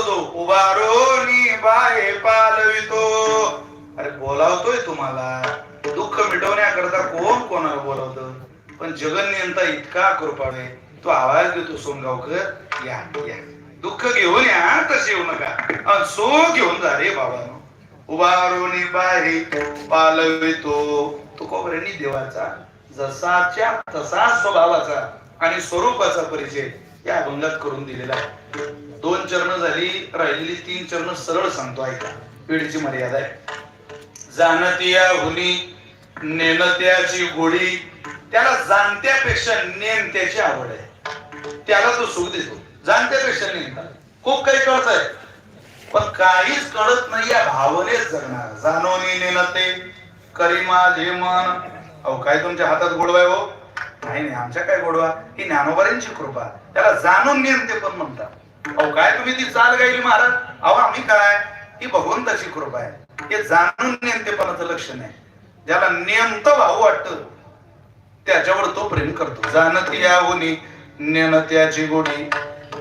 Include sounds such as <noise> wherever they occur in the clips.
काय करतो तो उभारोनी बाहे पालवितो. अरे बोलावतोय तुम्हाला. दुःख मिटवण्याकरता कोण कोणाला बोलावत? पण जगन्यंता इतका कृपाळ आहे. तो आवाज देतो सोनगावकर या या. दुःख घेऊन या तसे येऊ नका. अन सो घेऊन जा रे बाबानो. उभारोनी बाहे पालवितो. तो कोबऱ्यांनी देवाचा जसाच्या तसा स्वभावाचा आणि स्वरूपाचा परिचय या अभंगात करून दिलेला आहे. दोन चरण झाली राहिलेली तीन चरण सरळ सांगतो ऐका. वेळेची मर्यादा आहे. जाणतिया हुनी नेनत्याची गोडी त्याला जाणत्यापेक्षा नेमत्याची आवड आहे. त्याला तो सुख देतो. जाणत्यापेक्षा नेमता खूप काही कळत आहे. पण काहीच कळत नाही या भावनेच जगणार. जाणवणी नेनते करीमा मन अहो काय तुमच्या हातात गोडवा आहे हो? नाही नाही आमच्या काय गोडवा? ही ज्ञानोबारींची कृपा. त्याला जाणून नेमते पण म्हणतात. अहो काय तुम्ही ती चाल गाईल महाराज? अहो आम्ही काय? ही भगवंताची कृपा आहे. हे जाणून नेमतेपणाचं लक्षण आहे. ज्याला नेमतं भाऊ वाटत त्याच्यावर तो प्रेम करतो. जाणती या होनी नेनत्याची गोडी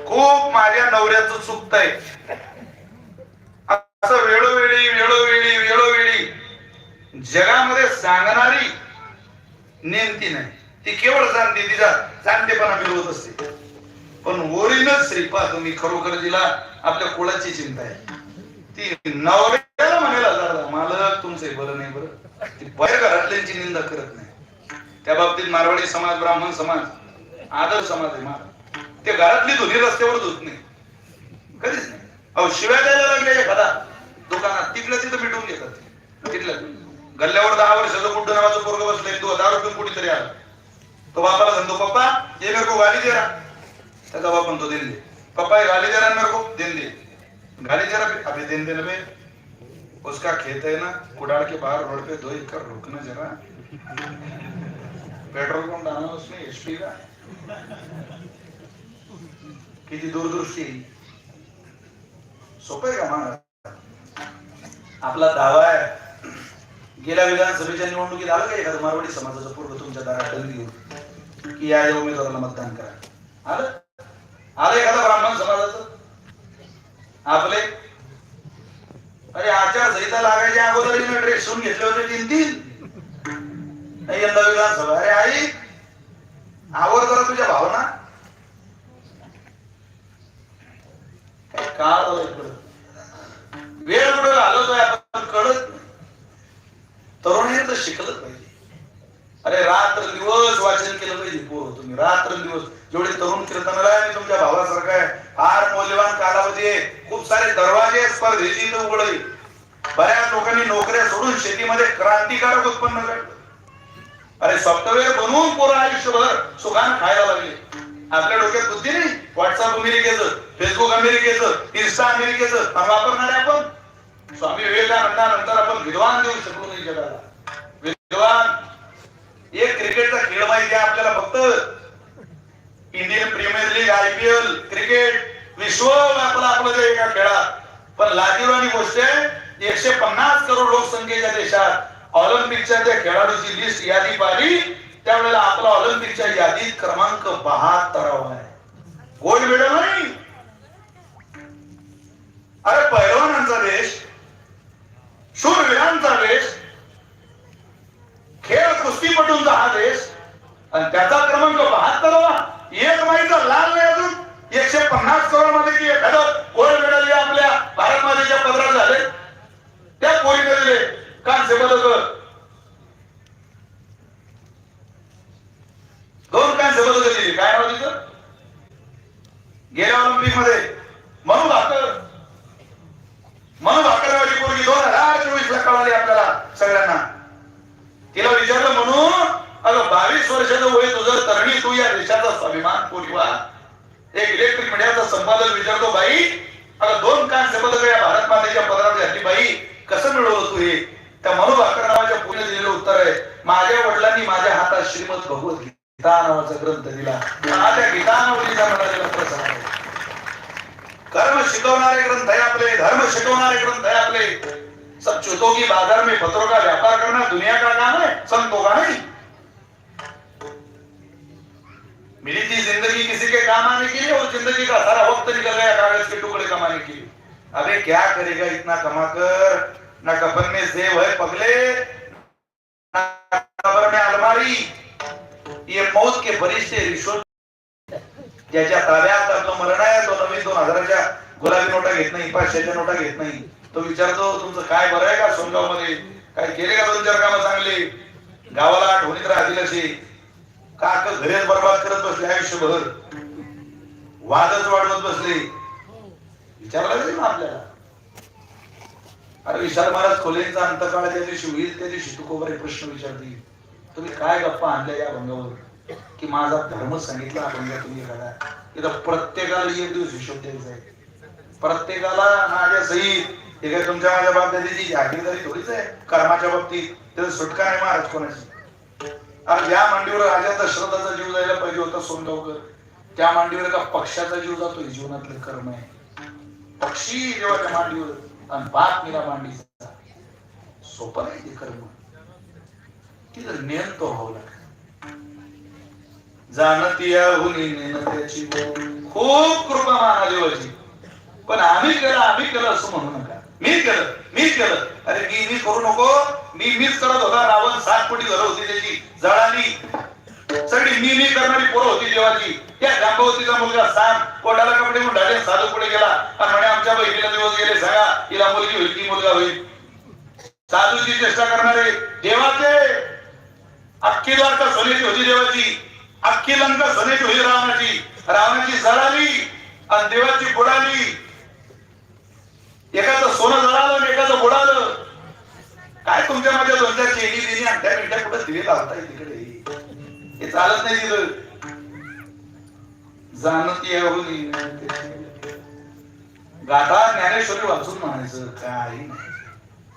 खूप माझ्या नवऱ्याचं चुकतंय असं वेळोवेळी वेळोवेळी वेळोवेळी जगामध्ये सांगणारी नेमती नाही. ती केवळ जाणते तिचा जाणतेपणा मिळवत असते. पण ओरीनच श्रीपा तुम्ही खरोखर तिला आपल्या कुळाची चिंता आहे. ती नवऱ्याला म्हणायला हजार मालक तुमचं बरं नाही बरं. ती बाहेर घरातल्यांची निंदा करत नाही. त्या बाबतीत मारवाडी समाज ब्राह्मण समाज आदर समाज आहे मार ते घरातली धुनी रस्त्यावर धुत नाही. कधीच नाही. अहो शिव्या द्यायला लागल्या एखादा. दुकानात तिकडे तिथं मिटवून घेतात तिथलं. गल्ल्यावर दहा वर्षाचं बुड्ड नावाचं पोरग बसलंय तो दहा रुपये कुठेतरी आला. तो बापाला सांगतो पप्पा ये मेरे को गाली दे रहा त्याचा पण तो देन दे. पप्पा गाली दे रहा मेरे को. दे. गाली दे रहा अभी देन देने पे उसका खेत है ना कुडाल के बाहर रोड पे दो एकड़ रुकना जरा. पेट्रोल पंप डालना उसमें एसपी का? किती दूरदृष्टी सोपे आहे का महाराज आपला दावा आहे गेल्या विधानसभेच्या निवडणुकीत आलं का एखादं मारवाडी समाजाचं पूर्व तुमच्या दारात दंग घेऊन की या उमेदवाराला मतदान करा. आलं? आलं एखादा ब्राह्मण समाजाच? आपले? अरे आचारसंहिता लागायच्या अगोदर ड्रेस शिवून घेतले होते तीन तीन. यंदा विधानसभा. अरे आई आवड जरा तुझ्या भावना. काळ वेळ कुठं घालवतोय आपण? कळत तरुण हे तर शिकलंच पाहिजे. अरे रात्र दिवस वाचन केलं पाहिजे पोर तुम्ही. रात्र दिवस जेवढे तरुण कीर्तनाला आहे, मी तुमच्या भावासारखा आहे. फार मौल्यवान कालावधी आहे. खूप सारे दरवाजे स्पर्धेची इथं उघडले बऱ्याच लोकांनी नोकऱ्या सोडून शेतीमध्ये क्रांतिकारक उत्पन्न काढलं. अरे सॉफ्टवेअर बनवून पोरं आयुष्यभर सुखान खायला लागले. आपल्या डोक्यात बुद्धी नाही? व्हॉट्सअप अमेरिकेचं फेसबुक अमेरिकेचं इन्स्टा अमेरिकेचं. आणि वापरणारे आपण. स्वामी विवेकानंदानंतर आपण विद्वान देऊ शकलो नाही जगाला. विद्वान एक क्रिकेटचा खेळ माहिती आहे आपल्याला फक्त. Indian Premier League IPL cricket विश्व व्यापला आपलं ते एका खेळात. पण लाजीवानी गोष्ट आहे एकशे पन्नास करोड लोकसंख्येच्या देशात ऑलिम्पिकच्या त्या खेळाडूची लिस्ट यादी पाहिली. त्यावेळेला आपला ऑलिम्पिकच्या यादीत क्रमांक बहात्तरावा आहे. गोल्ड मेडल नाही. अरे पैलवानांचा देश शूरवीरांचा देश खेळ कुस्तीपटूंचा हा देश. आणि त्याचा क्रमांक बहात्तरावा एक माहिती लाल नाही अजून. एकशे पन्नास करोडमध्ये की एखादं गोल्ड मेडल या आपल्या भारत मातेच्या पदरात झाले त्या पोरीने दिले कांस्य पदक दोन कांस्य पदक दिली काय नाव तिचं गेल्या ऑलिम्पिकमध्ये मनु भाकर मनु भाकरवाडी पोरगी दोन हजार चोवीस ला कळाली आपल्याला सगळ्यांना तिला विचारलं म्हणून अगं बावीस वर्षाचं वय तुझं तरणी तू या देशाचा स्वाभिमान पोरीवा एक इलेक्ट्रिक मीडियाचा संपादक विचारतो बाई अगं दोन कांस्य पदक या भारत मातेच्या पदरात घातली बाई कसं मिळवलं तू हे त्या मनु भाकर नावाच्या पुणे दिलेलं उत्तर आहे माझ्या वडिलांनी माझ्या हातात श्रीमद भगवत गीता नावाचा ग्रंथ दिला हा त्या गीता नावाचा मिळालेला प्रसार आहे कर्म शिकवणारे ग्रंथ आहे आपले धर्म शिकवणारे ग्रंथ आहे आपले की बाजार में पत्रों का व्यापार करना दुनिया का काम है संतों का नहीं। मिली थी जिंदगी किसी के काम आने के लिए और जिंदगी का सारा वक्त निकल गया कागज के टुकड़े कमाने के लिए। अबे क्या करेगा इतना कमाकर? न कफन में जेब है पगले कबर में अलमारी। ये मौत के फरिश्ते रिश्वत ज्याच्या ताब्यात तो मरण आहे तो नवीन दोन हजाराच्या गुलाबी नोटा घेत नाही पाचशेच्या नोटा घेत नाही. तो विचारतो तुमचं काय बरं आहे का सोनगावमध्ये काय केले का दोन चार कामं चांगले? गावाला आठवणीत राहतील असे काक घरेच बरबाद करत बसले आयुष्यभर. वादच वाढवत बसले. विचारला तरी आपल्याला? अरे विशाल महाराज खोलेंचा अंतकाळ त्या दिवशी होईल त्या दिवशी तुकोबर प्रश्न विचारतील. तुम्ही काय गप्पा आणल्या या भंगावर? की माझा धर्म सांगितला आपण तुम्ही करा इथं प्रत्येकाला एक दिवस हिशोब द्यायचा आहे. प्रत्येकाला माझ्या सहित हे काय तुमच्या माझ्या बाबतीची जागीरदारी थोडीच आहे? कर्माच्या बाबतीत. त्याचं सुटका आहे महाराज कोणाची? अरे ज्या मांडीवर राजा दशरथाचा जीव जायला पाहिजे होता सोनगावकर त्या मांडीवर का पक्षाचा जीव जातो. हे जीवनातलं कर्म आहे. पक्षी जेव्हा त्या मांडीवर आणि बाप मिला मांडीचा. सोपं नाही ते कर्म. तिथं नेम तो व्हावं लागेल. जाणती हुनी खूप कृपा महादेवाची. पण आम्ही केलं आम्ही केलं असं म्हणू नका. मी केलं मी केलं अरे मी मी करू नको. मी मीच करत होता. रावण सात कोटी घरं होती त्याची. जळाली. सगळी मी मी करणारी पोरं होती देवाची. त्या गांबवतीचा मुलगा सांग कोटाला कपडे म्हणून ढाले साधू पुढे गेला. आणि म्हणे आमच्या बहिणीला दिवस गेले सांगा हिला मुलगी होईल ती मुलगा होईल? साधूची चेष्टा करणारे देवाचे. अख्खी द्वारका सोन्याची होती देवाची. अख्खी लंका सोन्याची होती रावणाची. रावणाची जळाली. आणि देवाची बुडाली. एकाचं सोनं जळालं आणि एकाचं बुडालं. काय तुमच्या माझ्या दोन चार चेनी बिनी अंड्या मिंट्या कुठं दिली लावताय तिकडे? हे चालत नाही तिथं. जाणती येऊन गाथा ज्ञानेश्वरी वाचून म्हणायचं काही नाही.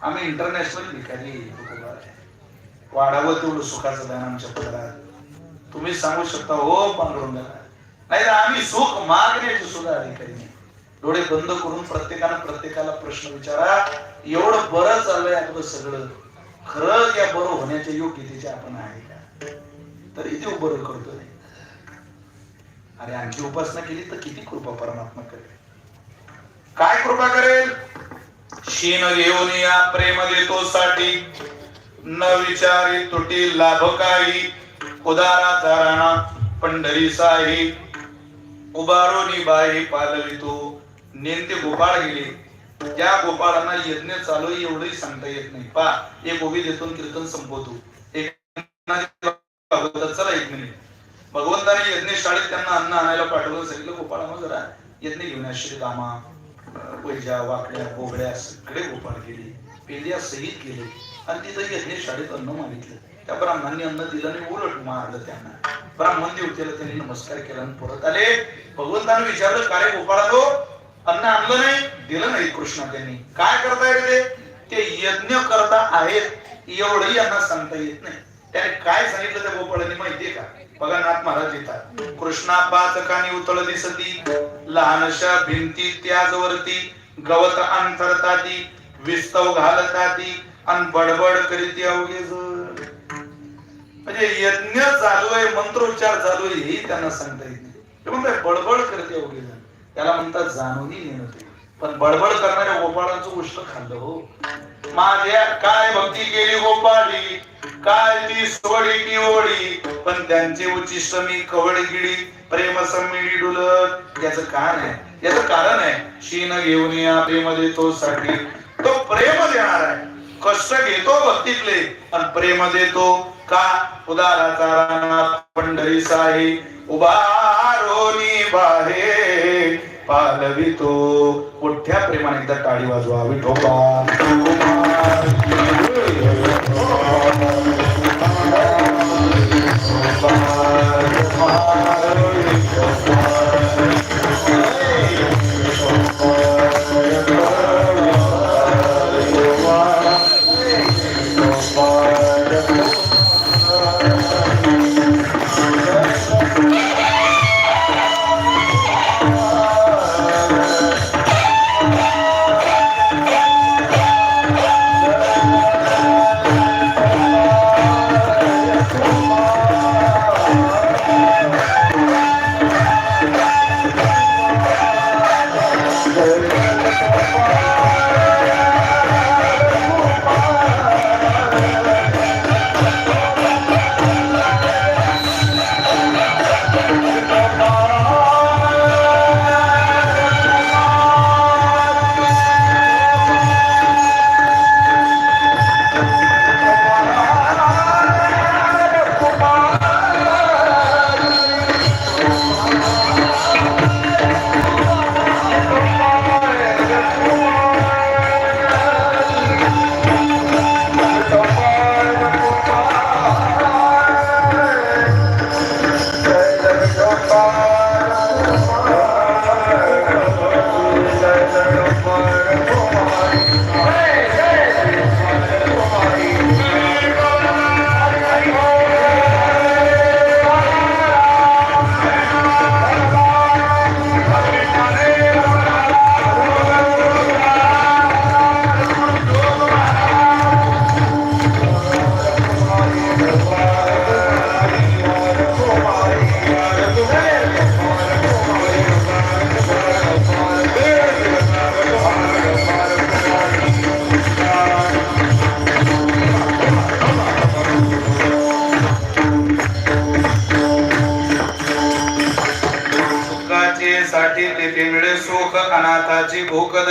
आम्ही इंटरनॅशनल भिकारी वाढावं तेवढं सुखाचं दान आमच्या पदरात. तुम्ही सांगू शकता हो पांडुरंगाला. नाही तर आम्ही सुख मागण्याची सुद्धा अधिकारी नाही. डोळे बंद करून प्रत्येकानं प्रत्येकाला प्रश्न विचारा एवढं बरं चाललंय आपलं सगळं. खरंच या बरं होण्याच्या योग्यतेचे आपण आहे का? तरी इथे बरं करतोय. अरे आणखी उपासना केली तर किती कृपा परमात्मा करेल. काय कृपा करेल? शीन घेऊन या प्रेम देतो साठी न विचारी तुटी लाभ काही उदारा राणा पंढरी साई उभारोनी बाई पालवितो नेमते गोपाळ गेले. त्या गोपाळांना यज्ञ चालू एवढंही सांगता येत नाही. पा एक ओबी देतून कीर्तन संपवतो. एक चला एक मिनिट. भगवंताने यज्ञ शाळेत त्यांना अन्न आणायला पाठवलं. सांगितलं गोपाळा जरा यज्ञ घेऊन या श्रीरामा अं, वैजा वाकड्या बोगड्या सगळे गोपाळ गेले. पेल्या सहित गेले. आणि तिथं यज्ञ शाळेत अन्न मागितलं. त्या ब्राह्मणांनी अन्न दिलं आणि उलट मारलं त्यांना. ब्राह्मण देवतेला त्यांनी नमस्कार केला आणि परत आले. भगवंतानं विचारलं काय गोपाळा अन्न आणलं नाही दिलं नाही कृष्णा त्यांनी. काय करता रे ते? ते यज्ञ करता आहेत एवढंही यांना सांगता येत नाही. त्याने काय सांगितलं त्या गोपाळांनी माहितीये का? बघा नाथ महाराज येतात. कृष्णा पाचकानी उतळ दिसती लहानशा भिंती त्याजवरती गवत अंतरताती विस्तव घालताती आणि बडबड करीत अवघे म्हणजे यज्ञ चालू आहे मंत्रोच्चार चालू आहे हे त्यांना सांगता येत नाही. ते म्हणतात बडबड करते अवघे जण त्याला म्हणतात जाणूनही नेणं ते. पण बडबड करणाऱ्या गोपाळांचं उष्ट खाल्लं हो. माझ्या काय भक्ती केली गोपाळी? काय ती सोडी की ओळी पण त्यांचे उच्चिष्ट मी कवडी गिडी प्रेम सम्मिळी डुलत. याच कारण आहे. याच कारण आहे शीन घेऊन या प्रेम देतो साठी. तो प्रेम देणार आहे. कष्ट घेतो भक्तीतले पण प्रेम देतो का? उदाराचा राणा पंढरी साई. उभारोनी बाहेर. पालवितो मोठ्या प्रेमाने एकदा टाळी वाजवा. विठोबा.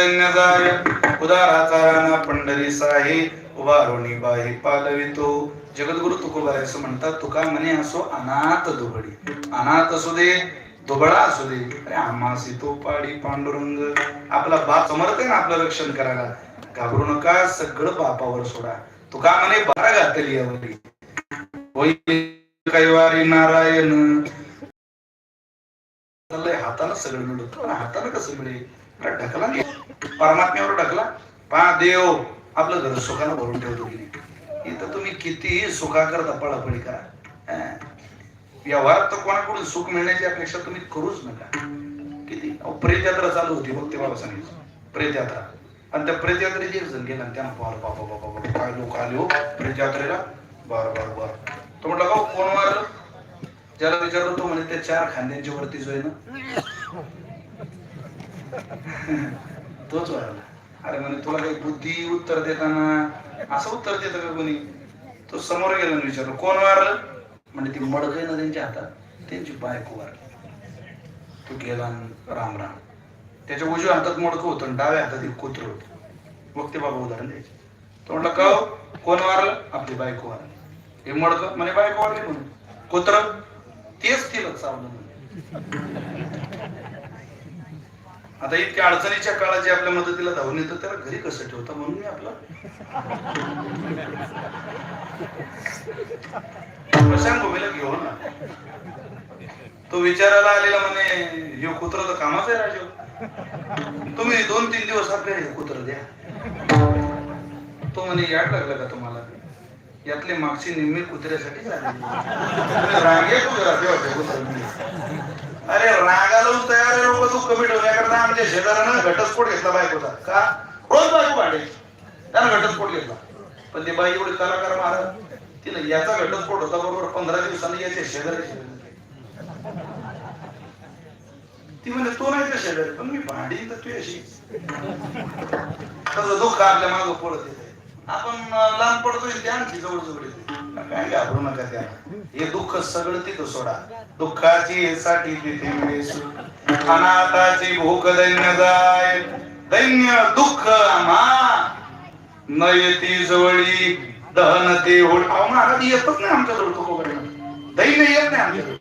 सैन्य जाय उदाराचा राणा पंढरी साहे उभारोणी बाही पालवितो. जगद्गुरु तुकोबार असं म्हणतात तुका म्हणे असो अनाथ दुबडी अनाथ असू दे दुबळा असू दे अरे आम्हासी तो पाडी पांडुरंग. आपला बाप समर्थ आहे ना आपलं रक्षण करायला. घाबरू नका सगळं बापावर सोडा. तुका म्हणे बारा घातली यावरी होईल कैवारी नारायण. हाताला सगळं मिळत. हाताला कसं मिळेल? ढकला. परमात्म्यावर ढकला. पा देव आपलं घर सुखानं भरून ठेवतो की नाही? इथं तुम्ही कितीही सुखाकरता पळापळी करा. व्यवहारात तर कोणाकडून सुख मिळण्याची अपेक्षा तुम्ही करूच नका. किती? प्रेत यात्रा चालू होती बघ ते बाबा सांगितलं प्रेत यात्रा आणि त्या प्रेत यात्रेची एक जण गेला त्यानं बार बाबा बाबा बाबा काय लोक आले हो प्रेत यात्रेला बर बर बर. तो म्हटलं भाऊ कोण मारलं? ज्याला विचारलं तो म्हणे त्या चार खांद्यांच्या वरती जो आहे ना तोच वाढला. अरे म्हणे तुला काही बुद्धी उत्तर देताना असं उत्तर देतं का कोणी? तो समोर गेला आणि विचारलं कोण वारलं? म्हणजे ती मडक आहे ना त्यांच्या हातात त्यांची बायको वारली. तो गेला राम राम. त्याच्या उजव्या हातात मडकं होतं आणि डाव्या हातात एक कुत्र होत. बघते बाबा उदाहरण द्यायचे. तो म्हटलं का हो? कोण वारलं? आपली बायको वारली. हे मडकं? म्हणे बायको वारली म्हणून कुत्र? तेच तिला चावलं आता इतक्या अडचणीच्या काळात जे आपल्या मदतीला धावून येतं त्याला घरी कसं ठेवता म्हणून मी आपला? स्मशानभूमीला घेऊन ना. तो विचारायला आलेला म्हणे हे कुत्र तर कामाच आहे राजू. तुम्ही दोन तीन दिवस आपल्या हे कुत्र द्या. तो म्हणे याड लागला का तुम्हाला? यातले मागची निम्मी कुत्र्यासाठी रांगे कुत्रा कुत्रा. अरे रागाला तयार आहे लोक तू कमी ठेवण्याकरता आमच्या शेजाऱ्यानं घटस्फोट घेतला बायकोचा. का? रोज बायको भाडे. त्यानं घटस्फोट घेतला. पण ते बाई एवढे कलाकार महाराज तिने याचा घटस्फोट होता बरोबर पंधरा दिवसांनी याचे शेजारी ती म्हणजे तो नाही त्या शेजारी पण मी भांडी तर तू अशी तसं दुःख आपल्या मागं पडत येते आपण लहान लांब पडतोय ते आणखी जवळ जवळ येते. काय घाबरू नका त्या. हे दुःख सगळं तिथं सोडा. दुःखाची साठी तिथे मिळे अनाथाची भूक दैन्य जाय. दैन्य दुःख आम्हा. न येती जवळी. दहन ते होड अहो महाराज येतच नाही आमच्या जवळ तुकोबऱ्याला दैन्य येत नाही आमच्या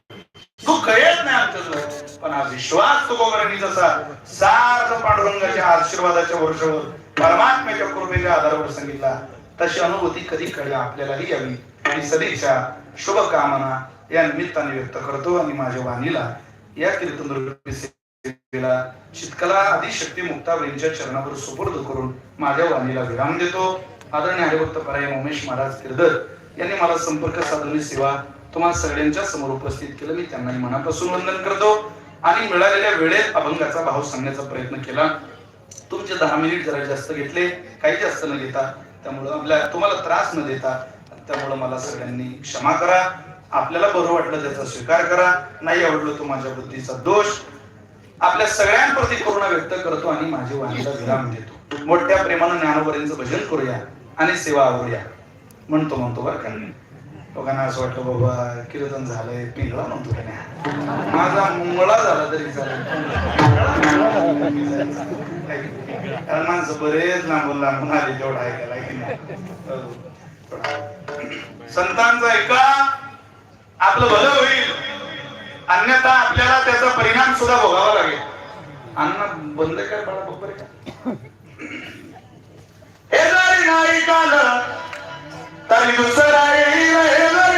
दुःख येत नाही आमच्याजवळ पण हा विश्वास तुकोबऱ्यांनी जसा सार्थ पांडुरंगाच्या आशीर्वादाच्या वर्षावर परमात्म्याच्या कृपेच्या आधारावर सांगितला तशी अनुभूती कधी कधी आपल्यालाही यावी. आणि सदिच्छा शुभकामना या निमित्ताने व्यक्त करतो आणि माझ्या वाणीला या कीर्तन सेवेला चितकला आदिशक्ती मुक्ताबाईंच्या चरणावर सुपूर्द करून माझ्या वाणीला विराम देतो. आदरणीय हरिभक्त पराय उमेश महाराज किरदर यांनी मला संपर्क साधून सेवा तुम्हाला सगळ्यांच्या समोर उपस्थित केलं. मी त्यांनाही मनापासून वंदन करतो. आणि मिळालेल्या वेळेत अभंगाचा भाव सांगण्याचा प्रयत्न केला. तुमचे दहा मिनिट जरा जास्त घेतले. काही जास्त न घेता त्यामुळं आपल्या तुम्हाला त्रास न देता त्यामुळं मला सगळ्यांनी क्षमा करा. आपल्याला बरं वाटलं त्याचा स्वीकार करा. नाही आवडलं तो माझ्या बुद्धीचा दोष. आपल्या सगळ्यांप्रती करुणा व्यक्त करतो आणि माझी वाणीला विराम देतो. मोठ्या प्रेमानं ज्ञानोबरींचं भजन करूया आणि सेवा आवडूया म्हणतो म्हणतो बरं का. लोकांना असं वाटलं बाबा कीर्तन झालंय पिंगळा म्हणतो त्याने. माझा मुंगळा झाला तरी कारण माणसं बरेच लांबून लांबून आले तेवढं ऐकायला की नाही. संतांचं ऐका आपलं भलं होईल. अन्यथा आपल्याला त्याचा परिणाम सुद्धा भोगावा लागेल. अन्न बंद काय बाळा बरोबर का? हे जरी नाही काल तरी दुसरा येईल हे जरी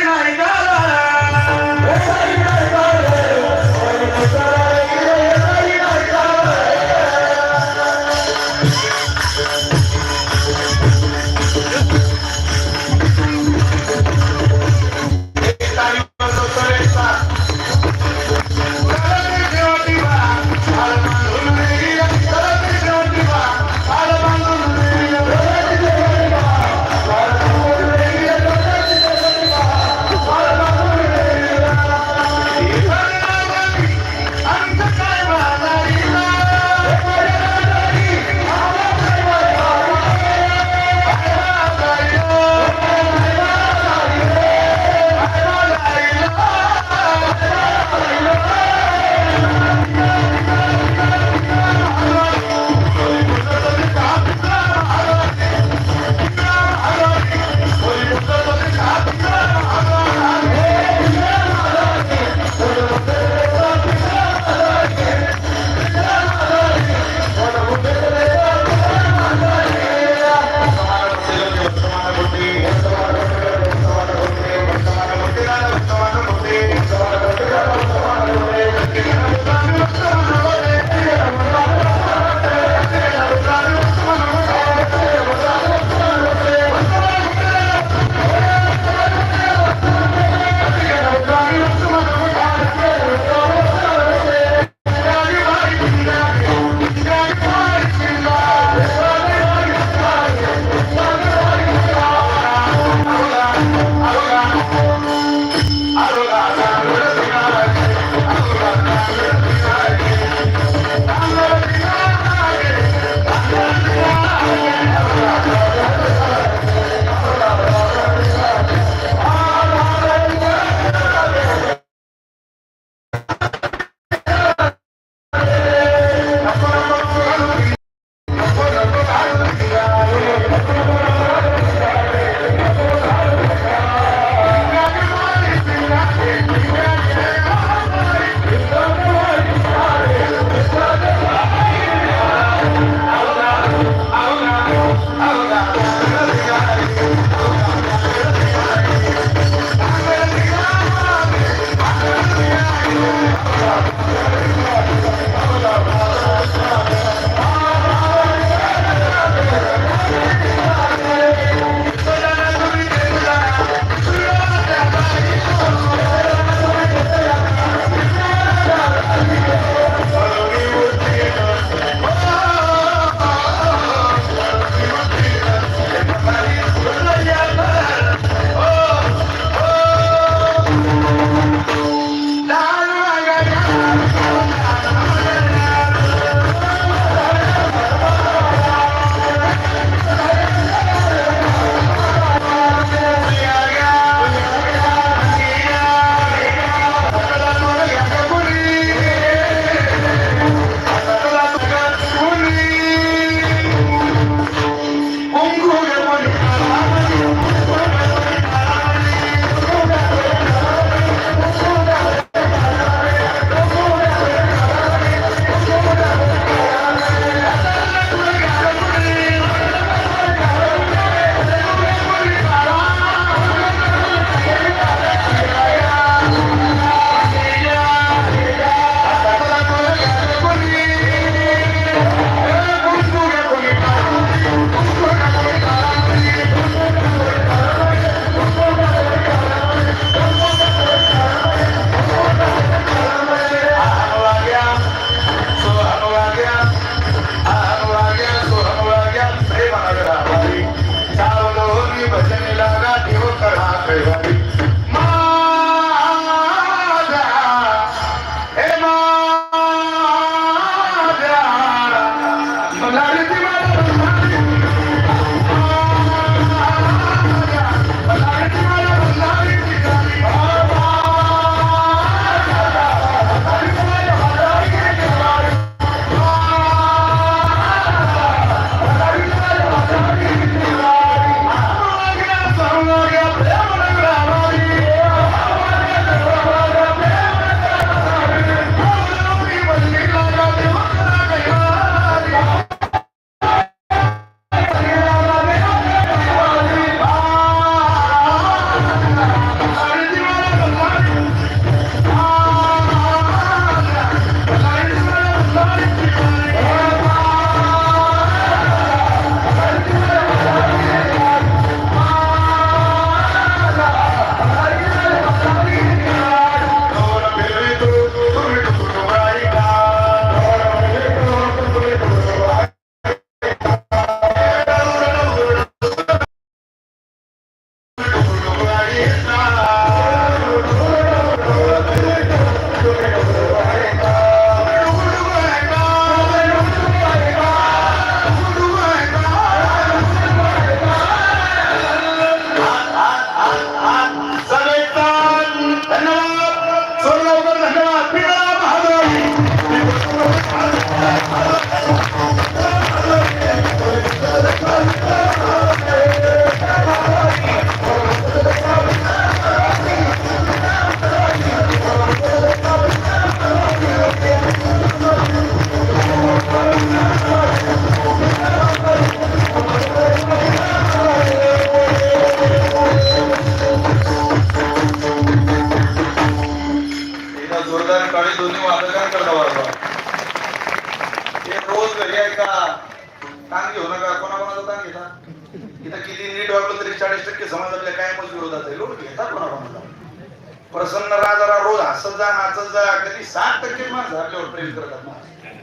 साठ प्रेम करतात ना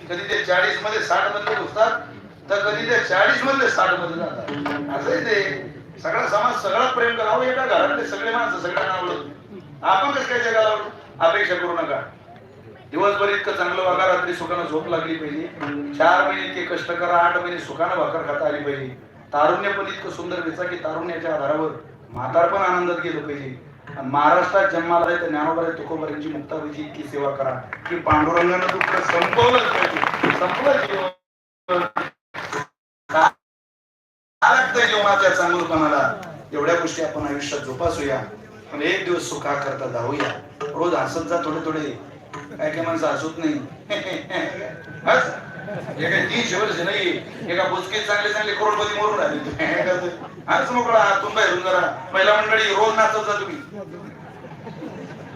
कधी ते चाळीसमध्ये साठमध्ये घुसतात तर कधी ते चाळीस मधले साठमध्ये जातात. असंही ते सगळा समाज सगळा प्रेम करावं एका घरातले सगळे माणसं सगळ्यांना आवडत आपण कसं काय जगाला अपेक्षा करू नका? दिवसभर इतकं चांगलं वागा रात्री सुखानं झोप लागली पाहिजे. चार महिने इतके कष्ट करा आठ महिने सुखानं भाकर खाता आली पाहिजे. तारुण्य पण इतकं सुंदर वेचा की तारुण्याच्या आधारावर म्हातार पण आनंदात गेलं पाहिजे. महाराष्ट्रात जन्माला आहे तर ज्ञानोबा तुकोबारांची मुक्ताबाईची इतकी सेवा करा. की पांडुरंगानं दुःख संपवलंच पाहिजे. संपलं जीवन. काय जीवनाच्या चांगलपणाला एवढ्या गोष्टी आपण आयुष्यात जोपासूया. पण एक दिवस सुखा करता जाऊया. रोज हसत जा थोडे थोडे. काय काय माणसं हसत नाही. <laughs> एका तीनशे वर्ष नाही एका बुचकीत चांगले चांगले करोडपती मरून राहिले. आज मोकळा आतून बाहेरून जरा. पहिला मंडळी रोज नाचत जा तुम्ही.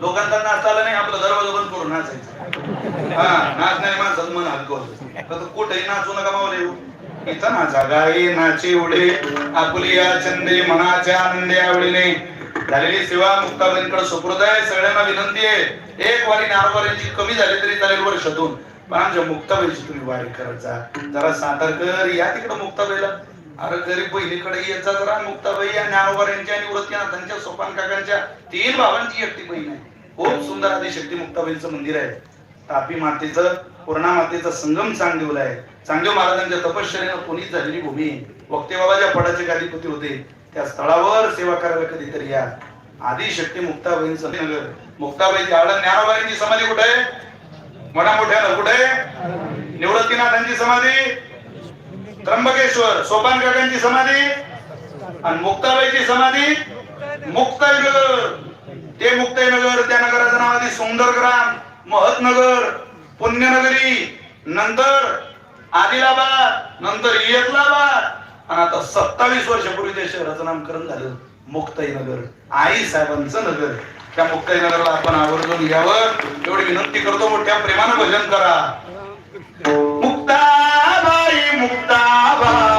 लोकांना नाचता आलं नाही आपला दरवाजा बंद करून नाचायचं. हा नाच नाही मन हलकं कुठेही नाचू नका मावले. इथं नाचा. गाई नाचे उडे आपुलिया चंदे मनाच्या आनंदे आवडीने झालेली सेवा मुक्ताबाईंकडे सुप्रदाय सगळ्यांना विनंती आहे. एक वारी नारवाऱ्यांची कमी झाली तरी चालेल वर्षातून. पण मुक्ताबाईची तुम्ही वारी करत जा. जरा सातारकर या तिकडं मुक्ताबाईला. अरे गरीब बहिणीकडे येत जा जरा मुक्ताबाई या ज्ञानोबाऱ्यांच्या आणि वृत्तीनाथांच्या सोपान काकांच्या तीन भावांची एकटी बहीण आहे. खूप सुंदर आदिशक्ती मुक्ताबाईचं मंदिर आहे. तापी मातेचं पूर्णा मातेचा संगम चांगदेवला आहे. चांगदेव महाराजांच्या तपश्चर्यानं पुनीत झालेली भूमी. वक्ते बाबाच्या पडाचे गादीपती होते. त्या स्थळावर सेवा करायला कधीतरी या. आदिशक्ती मुक्ताबाईंचं नगर मुक्ताबाईची आडन ज्ञानोबाईंची समाधी कुठे? आहे मोठ्या मोठ्या कुठे? निवृत्तीनाथांची समाधी त्र्यंबकेश्वर सोपान काकांची समाधी आणि मुक्ताबाईची समाधी मुक्ताईनगर. ते मुक्ताईनगर त्या नगराचं नाव आधी सुंदरग्राम महतनगर पुण्यनगरी नंतर आदिलाबाद नंतर इयतलाबाद. आणि आता सत्तावीस वर्षापूर्वी त्या शहराचं नामकरण झालं मुक्ताईनगर आई साहेबांचं नगर. त्या मुक्ताईनगरला आपण आवर्जून घ्यावं. एवढी विनंती करतो मोठ्या प्रेमानं भजन करा. मुक्ताबाई मुक्ताबाई.